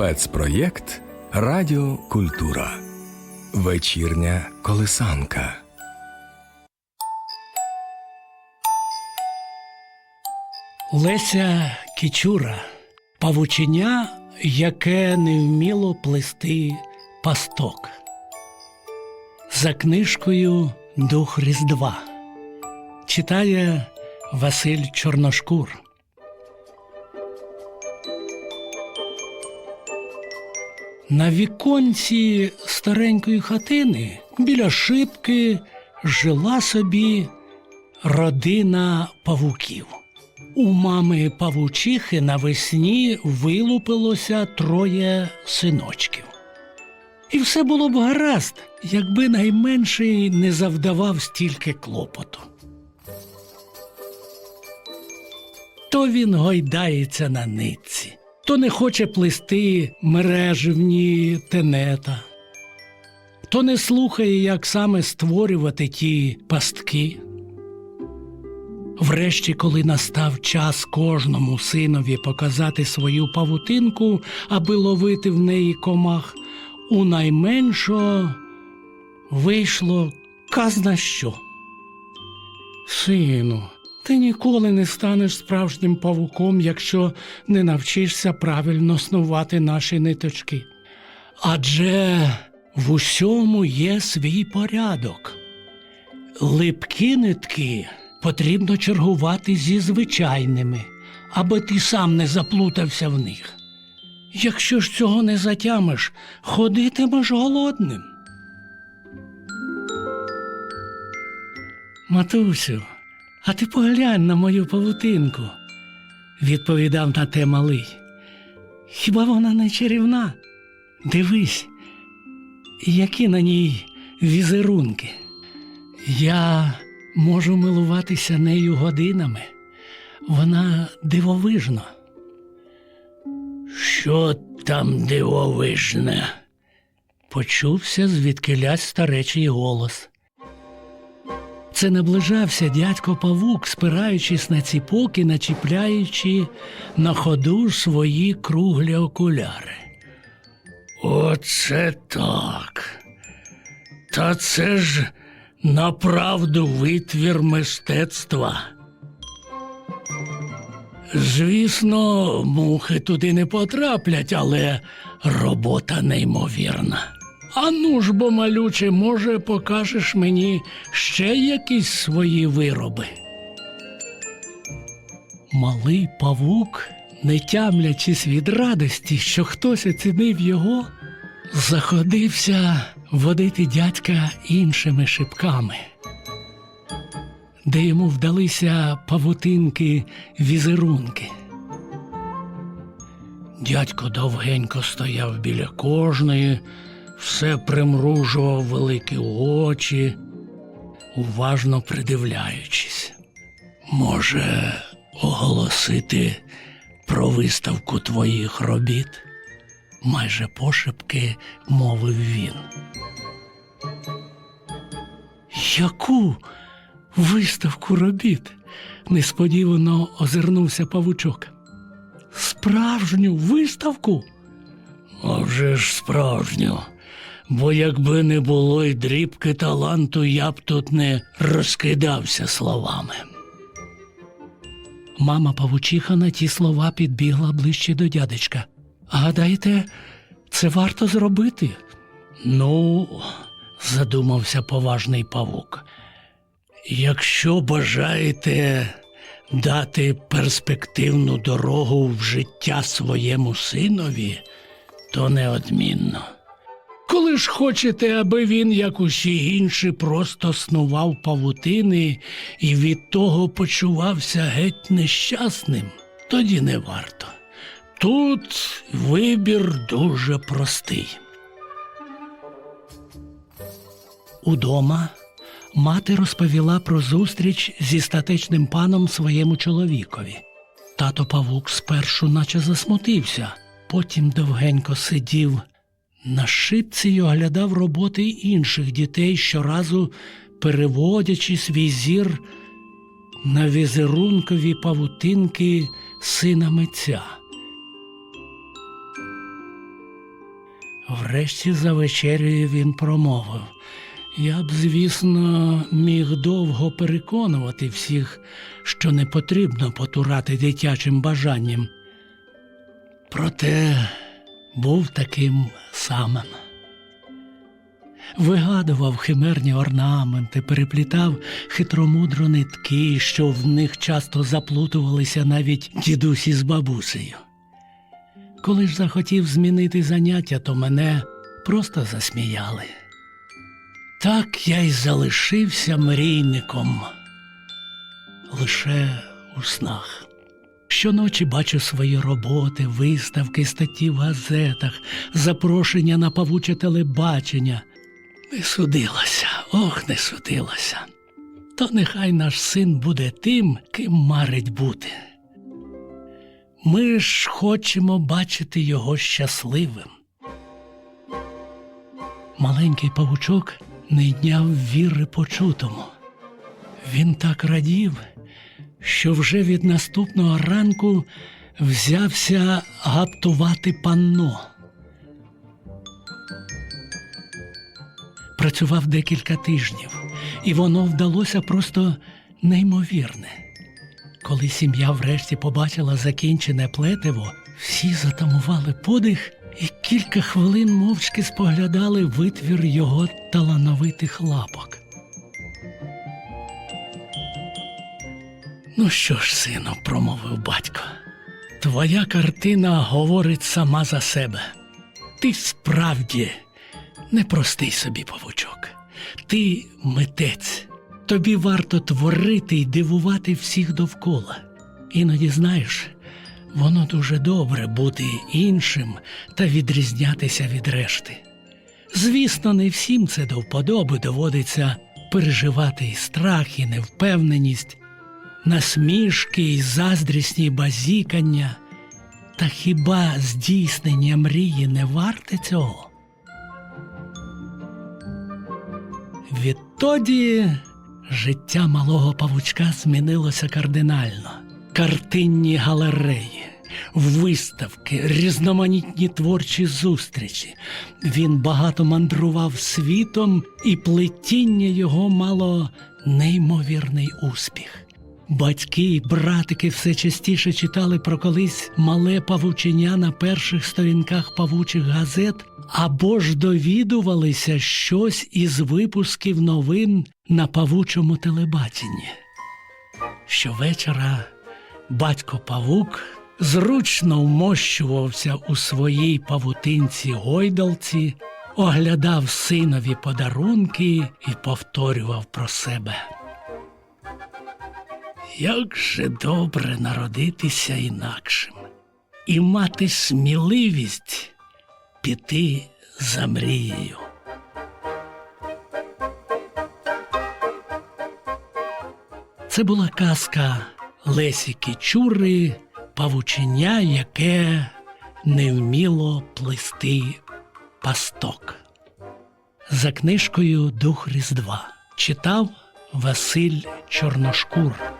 Спецпроєкт Радіо Культура. Вечірня колисанка. Леся Кічура павученя, яке не вміло плести пасток. За книжкою Дух Різдва читає Василь Чорношкур. На віконці старенької хатини біля шибки жила собі родина павуків. У мами павучихи навесні вилупилося троє синочків. І все було б гаразд, якби найменший не завдавав стільки клопоту. То він гойдається на нитці, то не хоче плести мереживні тенета, то не слухає, як саме створювати ті пастки. Врешті, коли настав час кожному синові показати свою павутинку, аби ловити в неї комах, у найменшого вийшло казна що. Сину, ти ніколи не станеш справжнім павуком, якщо не навчишся правильно снувати наші ниточки. Адже в усьому є свій порядок. Липкі нитки потрібно чергувати зі звичайними, аби ти сам не заплутався в них. Якщо ж цього не затямиш, ходитимеш голодним. Матусю, а ти поглянь на мою павутинку, відповідав на те малий. Хіба вона не чарівна? Дивись, які на ній візерунки. Я можу милуватися нею годинами. Вона дивовижна. Що там дивовижне? почувся звідкилясь старечий голос. Це наближався дядько павук, спираючись на ціпок і начіпляючи на ходу свої круглі окуляри. Оце так. Та це ж направду витвір мистецтва. Звісно, мухи туди не потраплять, але робота неймовірна. А ну ж бо, малюче, може, покажеш мені ще якісь свої вироби. Малий павук, не тямлячись від радості, що хтось оцінив його, заходився водити дядька іншими шибками, де йому вдалися павутинки візерунки. Дядько довгенько стояв біля кожної, все примружував великі очі, уважно придивляючись. Може, оголосити про виставку твоїх робіт? майже пошепки мовив він. Яку виставку робіт? несподівано озирнувся павучок. Справжню виставку? А вже ж справжню. Бо якби не було й дрібки таланту, я б тут не розкидався словами. Мама павучиха на ті слова підбігла ближче до дядечка. Гадаєте, це варто зробити? Ну, задумався поважний павук. Якщо бажаєте дати перспективну дорогу в життя своєму синові, то неодмінно. Коли ж хочете, аби він, як усі інші, просто снував павутини і від того почувався геть нещасним, тоді не варто. Тут вибір дуже простий. Удома мати розповіла про зустріч зі статечним паном своєму чоловікові. Тато павук спершу наче засмутився, потім довгенько сидів на шипці й оглядав роботи інших дітей, щоразу переводячи свій зір на візерункові павутинки сина митця. Врешті за вечерею він промовив. Я б, звісно, міг довго переконувати всіх, що не потрібно потурати дитячим бажанням. Проте був таким самим. Вигадував химерні орнаменти, переплітав хитромудро нитки, що в них часто заплутувалися навіть дідусі з бабусею. Коли ж захотів змінити заняття, то мене просто засміяли. Так я й залишився мрійником лише у снах. Щоночі бачу свої роботи, виставки, статті в газетах, запрошення на павуче телебачення. Не судилася, ох, не судилася. То нехай наш син буде тим, ким марить бути. Ми ж хочемо бачити його щасливим. Маленький павучок не йняв віри почутому. Він так радів, що вже від наступного ранку взявся гаптувати панно. Працював декілька тижнів, і воно вдалося просто неймовірне. Коли сім'я врешті побачила закінчене плетиво, всі затамували подих і кілька хвилин мовчки споглядали витвір його талановитих лапок. Ну що ж, сину, промовив батько, твоя картина говорить сама за себе. Ти справді непростий собі павучок. Ти митець. Тобі варто творити і дивувати всіх довкола. Іноді знаєш, воно дуже добре бути іншим та відрізнятися від решти. Звісно, не всім це до вподоби доводиться переживати і страх, і невпевненість, насмішки і заздрісні базікання. Та хіба здійснення мрії не варте цього? Відтоді життя малого павучка змінилося кардинально. Картинні галереї, виставки, різноманітні творчі зустрічі. Він багато мандрував світом, і плетіння його мало неймовірний успіх. Батьки братики все частіше читали про колись мале павученя на перших сторінках павучих газет або ж довідувалися щось із випусків новин на павучому телебаченні. Щовечора батько павук зручно вмощувався у своїй павутинці гойдалці, оглядав синові подарунки і повторював про себе. Як же добре народитися інакшим і мати сміливість піти за мрією. Це була казка Лесі Кічури, павученя, яке не вміло плести пасток. За книжкою Дух Різдва читав Василь Чорношкур.